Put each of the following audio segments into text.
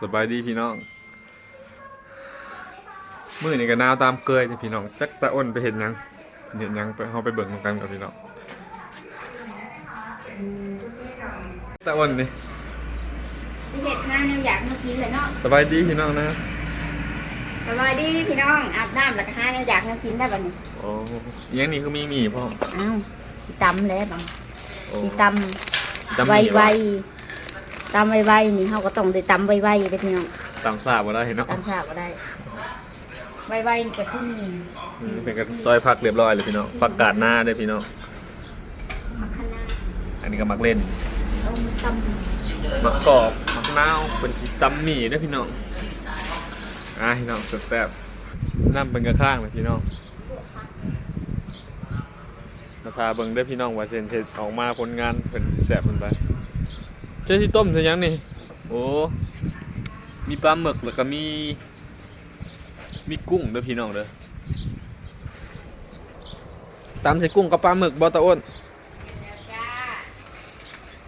สบายดีพี่น้องมื้อนี้ก็หนาวตามเกยจ้ะพี่น้องจักตะอ้นไปเห็นหยังเห็นหยังไปเฮาไปเบิ่งกันกับพี่น้องตะอ้นนี่สิเห็ดงานแนวอยากมากินเลยเนาะสบายดีพี่น้องนะสบายดีพี่น้องอาบน้ำแล้วก็หาแนวอยากมากินได้บัดนี้โอ้อิหยังนี่คือมีหมี่พ่อมอ้าวสิตำแล้วบังโอ้สิตตำำหไวมี่ไววะๆ ตำไวไวๆนี่เฮาก็ต้องได้ตำไวไวๆเด้อพี่น้องตำซาบ่ได้เนาะตำข้าวก็ได้ไวไวๆนี่ก็ที่นี่อืมเป็นกันซอยผักเรียบร้อยเลยพี่น้องผักกาดหน้าเด้อพี่น้องมะขนาอันนี้ก็มักเล่นต้มตมักกรอบมักนาวเป็นสิตำหมี่เด้อพี่น้องอะพี่น้องแซ่บๆน้ำเป็นกระข้างเลยพี่น้องมาพาเบิ่งได้อพี่น้องว่าเซนเทออกมาผลงานเป็นแสบมันไป เจ้าที่ต้มใช่ยังนี่โอ้มีปลาหมึกแล้วก็มี มีกุ้งเด้อพี่น้องเด้อตำใส่กุ้งกับปลาหมึกบอตะอ้นำจ้า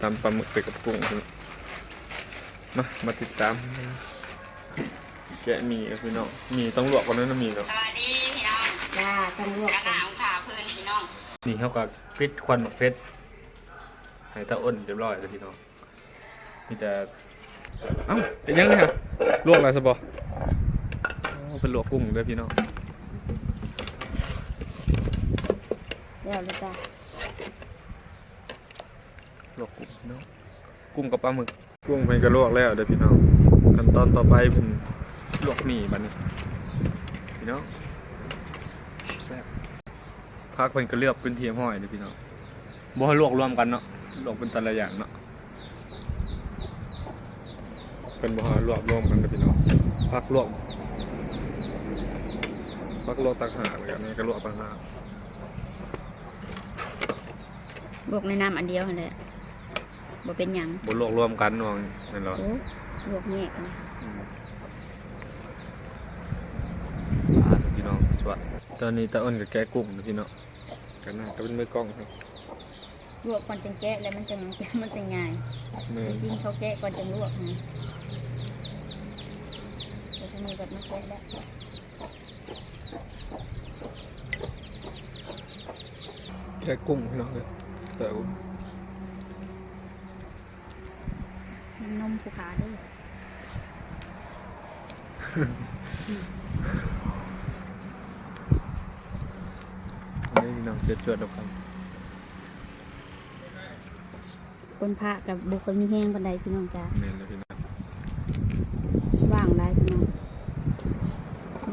ตำปลาหมึกไปกับกุ้งพี่น้องมามาติดตามแกะหมีกับพี่น้องหมีต้องลวกก่อนนะน้ำหมีเนาะสวัสดีพี่น้องจ้าตำรวจกระก่อดานงขาเพื่อนพี่น้องนี่เขากับพิษควันหมักเพชรให้ตาอ้นเรียบร้อยเลยพี่น้อง มีแต่เอ้าเป็นยังไงครับลวกอะไรสบออเป็นลวกกุ้งด้วยพี่น้องเดี๋ยวเลยจ้าลวกกุ้งพี่น้องกุ้งกับปลาหมึก กุ้งเป็นก็ลวกแล้วเด้อพี่น้องขั้นตอนต่อไปเป็นลวกหมี่บัดนพี่น้องแซ่บพักเป็นก็เลือกเป็นเทียมห้อยเด้อพี่น้องบ่ให้ลวกรวมกันเนาะลวกเป็นแต่ละอย่างเนาะ เป็นบ่ให้ลวกรวมกันเด้อพี่น้องพักลวกพักลวกต่างหากเลยอันนี้ก็ลวกต่างหากลวกในน้ำอันเดียวนั่นแหละบ่เป็นหยังบนโลกรวมกันน้องนั่นเหรอโอ้ลวกแยกนะอืมอ่าพี่น้องสวัสดีตอนนี้ตาอ้นกับแกะกุ้งนะพี่น้องกันน่าก็เป็นมือกล้องครับลวกก่อนจังแกะแล้วมันจะมันจะง่ายมือกินเขาแกะก่อนจะลวกนะเดี๋ยวจะ มีแบบมาแกะแล้วแกะกุ้งพี่น้องเลยแต่ว่ามีนมผูขาด้วยอันนี้พี่น้องเจือดๆแล้วกันคนพระกับบุคคลมีแห้งบันไดพี่น้องจ้าเน้นเลยพี่น้อง ว่างได้พี่น้องไม่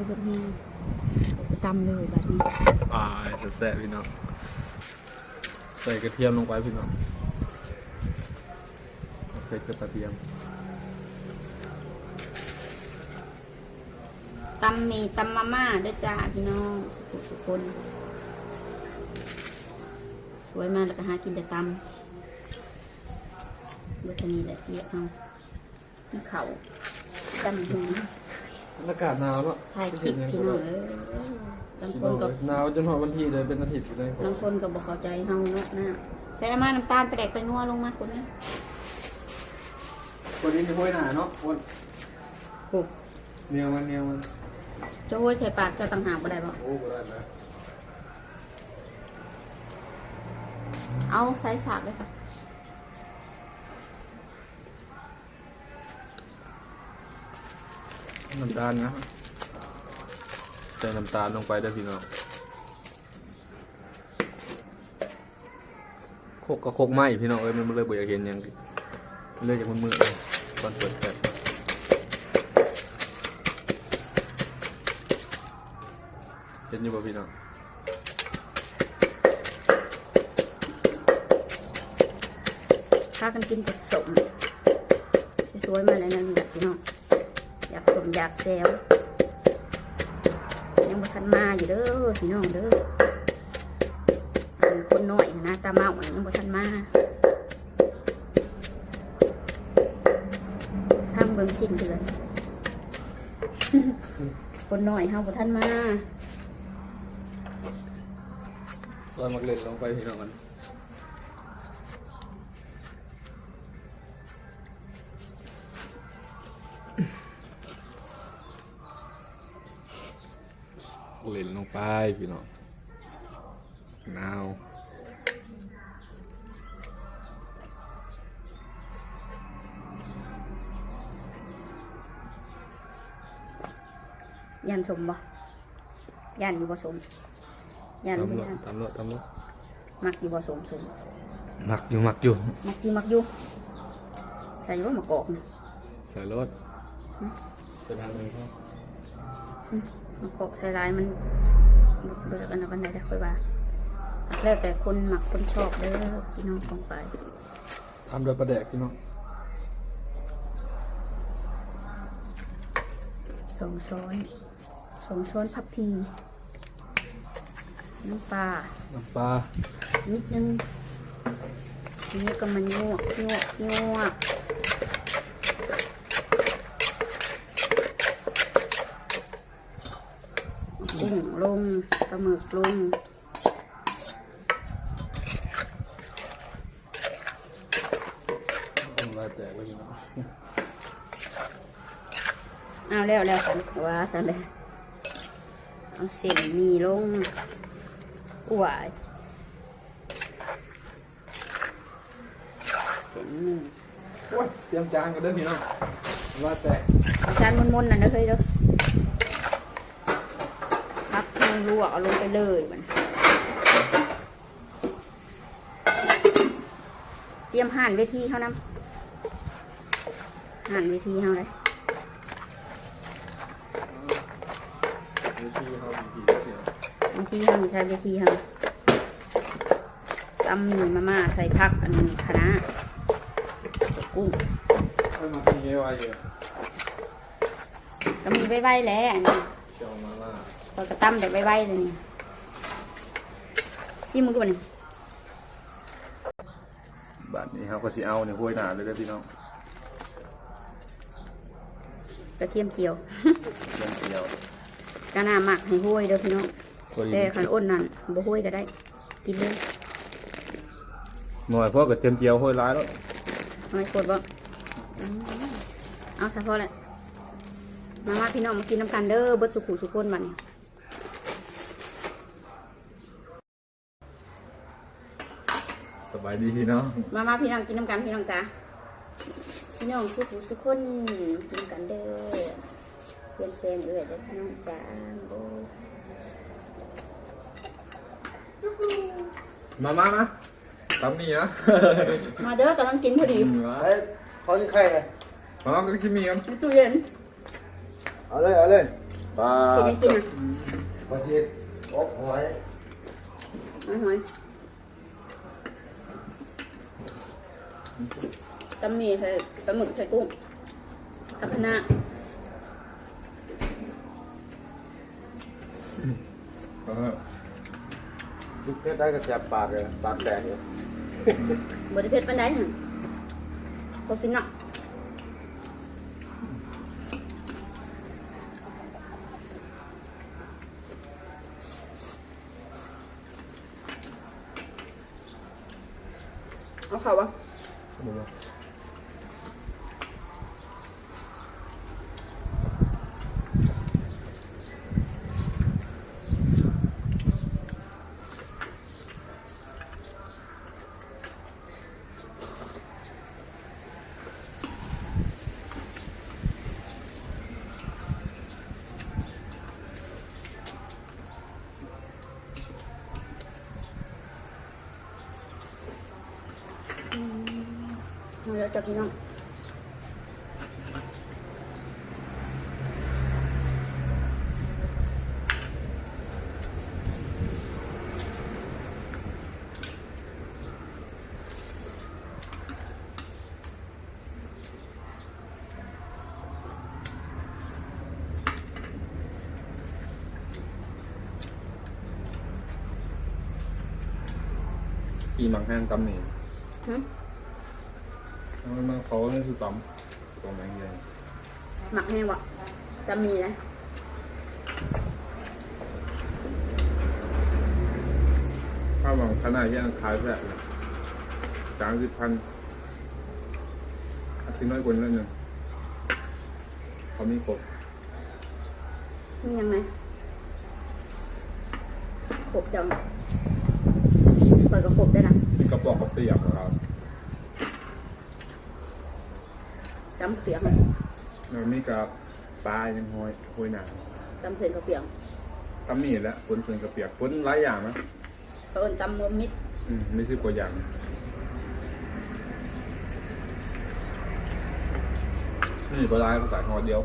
เป็นแห้งตำเลยแบบนี้อ่าแซ่บๆพี่น้องใส่กระเทียมลงไปพี่น้องใส่กระเทียมตำหมีตำมาม่าด้วยจ้าพี่น้องสุขุสุคนสวยมากแล้วก็หากินแต่ตำเบอร์นี้แหละเกี๊ยวเอานี่เขาตำหู อากาศหนาวเนาะถ่ายคลิปพี่น้องเออบางคนก็หนาวจนหัววันที่เลยเป็นอาทิตย์เลยบางคนก็บอกเข้าใจเฮาเนาะนะใส่น้ำมันน้ำตาลไปแดกไปนัวลงมาคนนี้คนนี้มีห้วยหนาเนาะคนโอ้เนียวมันเนียวมันจะโว้ยใส่ปากเจะต่างหากบ่ได้บ่โอ้ก็ได้นะเอาใส่สากเลยสัก น้ำตาลนะใส่น้ำตาลลงไปได้อพี่น้องโคกกับโคกไหมพี่น้องเอ้ยมันเลยบ่อยากเห็นหยังดิเลยจากมันมือเลยตอนเปิดแปดเห็นอยู่ป่ะพี่น้องพากันกินแต่สมสวยๆมาแล้วนั่นแหละพี่น้องอยาก สมอยากแซวยังบ่ทันมาอยู่เด้อพี่น้องเด้ออันคนน้อยนะตาเมาน่ะยังบ่ทันมาทำเบิ่งสิ้นเดือนคนน้อยเฮาบ่ทันมาซอยมักเล่นลงไปพี่น้องกัน ไปพี่น้องนาวยันสมบ่ยันอยู่บ่สมยันบ่ตำรวจยันตำรวจตำรวจมักอยู่บ่สมสมมักอยู่มักอยู่มักอยู่มักอยู่ใส่บ่มากอกนะใส่รถใส่ทางหนึ่งเขามากอกใส่ลายมัน เบื่อกันเอากันได้แต่ค่อยว่า แล้วแต่คนหมักคนชอบเด้อพี่น้องของไปทำโดยประแดกพี่น้องสองช้อนสองช้อนพับพีน้ำปลาน้ำปลานิดนึงทีนี้ก็มันยวกยวกยวกกุ้งลง ปลาหมึกลงทำลายแตกเลยพี่น้องเอาแล้วแล้วสันว่าสันเลยเอาเส้นหมีลงอวายเส้นหมีโอ้ยเตรียมจานกันเด้อพี่น้องว่าแตกเอาจานมนๆนั่นเด้อเคยเด้อ พักลงลวกเอาลงไปเลยมันเตรียมห่านเวทีเขานำห่านเวทีเขาเลยวิธีเขาวิธีเดียวเวทีเขานี่ใช้เวทีเขาตำหมี่มาม่าใส่ผักอันนี้คณะกุ้งเอ้ยมาทีเงี้ยไว้เยอะก็มีใบๆแหล้วอันนี้ เจ้ามาล่าพอกระตั้มแบบใบๆเลยนี่ซิมงดูนี่บัดนี้เขาก็สิเอาในห้วยหนาเลยเด้อพี่น้องกระเทียมเจียวเรื่องเดียวกะหน้าหมักให้ห้วยเด้อพี่น้องตัวแต่นี้ขันอ้นนั่นบ่ห้วยก็ได้ กินเลยหน่อยเพราะกับเทียมเจียวห้วยร้ายแล้วเอาไม่กดบ่อืมเอาเฉพาะแหละมามาพี่น้องมากินน้ำกันเด้อเบิดสุขุสุขคนบัดนี้ สบายดีพี่น้องมามาพี่น้องกินน้ำกันพี่น้องจ้าพี่น้องสุขุสุขคนกินกันเด้อเพื่อนเซนเอื้อยเด้อพี่น้องจ้าโอ้ยมามามาตำนี่นะมาเด้อกำลังกินพอดีเฮ้ยเขาที่ใครเลยมาก็กินมีครับตู้เย็นเอาเลยเอาเลยปลากินยังกินอะปลาชีสอบหอย หอยหอย ตำหมี่ใส่ปลาหมึกใส่กุ้งผักคะน้าเออลูกเพชรได้กระแสบปากเลยปากแตกเลยบไดเผ็ดปานใดหั่นพอกินเนาะเอาเขาวะ เอา แล้วจับพี่น้องปีหมังแห้งตำนี่หึ มันมาเขาเนี่ยคือตำตำแมงเงี้ยหมักแห้งวะจะมีนะข้าวหมังขนาดย่างขายแบบสามสิบพันอาทิตย์น้อยกว่านั้นหนึ่งเขามีกบมียังไงขบจังเปิดกระขบได้นะนี่กระบอกกระเปียกครับ จำเสียงแล้วนี่กับปลายังห้อยห้อยหนาจำเสียงกระเปียงตำนี่แหละฝนฝนกระเปียกฝนหลายอย่างนะเขาเอินจำรวมมิตรอืมไม่ใช่กว่าอย่างนี่ปลาไหลภาษาห่อเดียว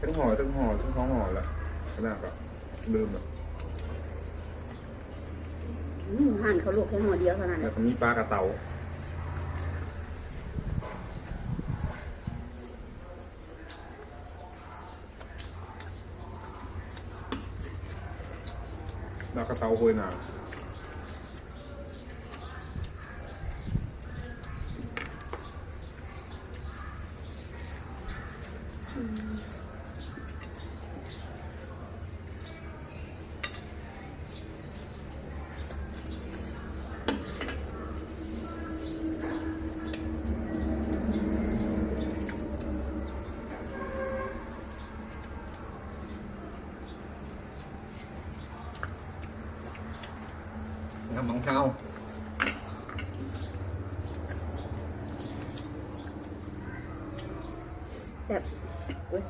ทั้งห่อทั้งห่อทั้งท้องห่อแหละขนาดกับลืมอะอืมหั่นเขาลูกแค่หัวเดียวเท่านั้นแล้วก็มีปลากระเตาปลากระเตา ห้อ แบบอุ๊ย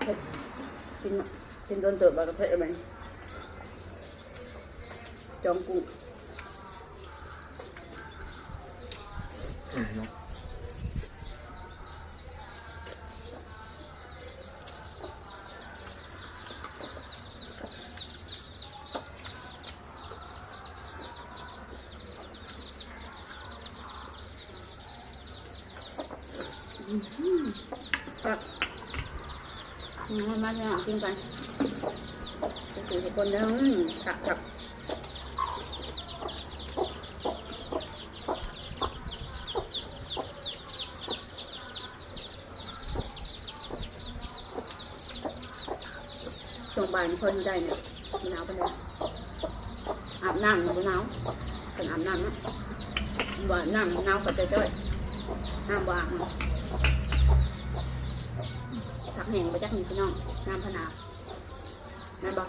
เผ็ด กินกินโดนเติบแบบเผ็ดอะไรจองกุ้งอืมเนาะครับ อืมมาเนี่ยกินกันสีคนแล้วอืมครับครับช่วงบ่ายคนได้เนี่ยมันหนาวไปเลยอาบน้ำมันหนาวเป็นอาบน้ำนะบ่าน้ำหนาวก็จะจ้อยน้ำบ่อาบมันสัก แห่งไปจักหนึ่งพี่น้องน้ำพนานั่นบอก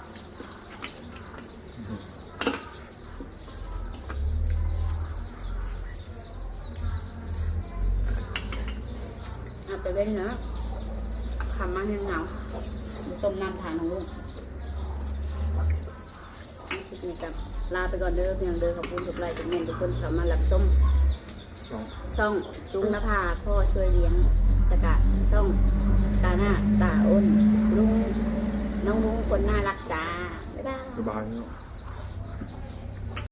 อาบแต่เว้นเนาะคำมาแห้งเหงาต้มน้ำทานของลูกคลิปนี้กับลาไปก่อนเด้อเพียงเด้อขอบคุณทุกไลค์ทุกเมนทุกคนที่เข้ามารับชมลองช่องลุงนภาพ่อช่วยเลี้ยง ตะกะช่องกาหน้าตาอ้นลุงน้องลุงคนน่ารักจ้าบ๊ายบาย สบายเนาะ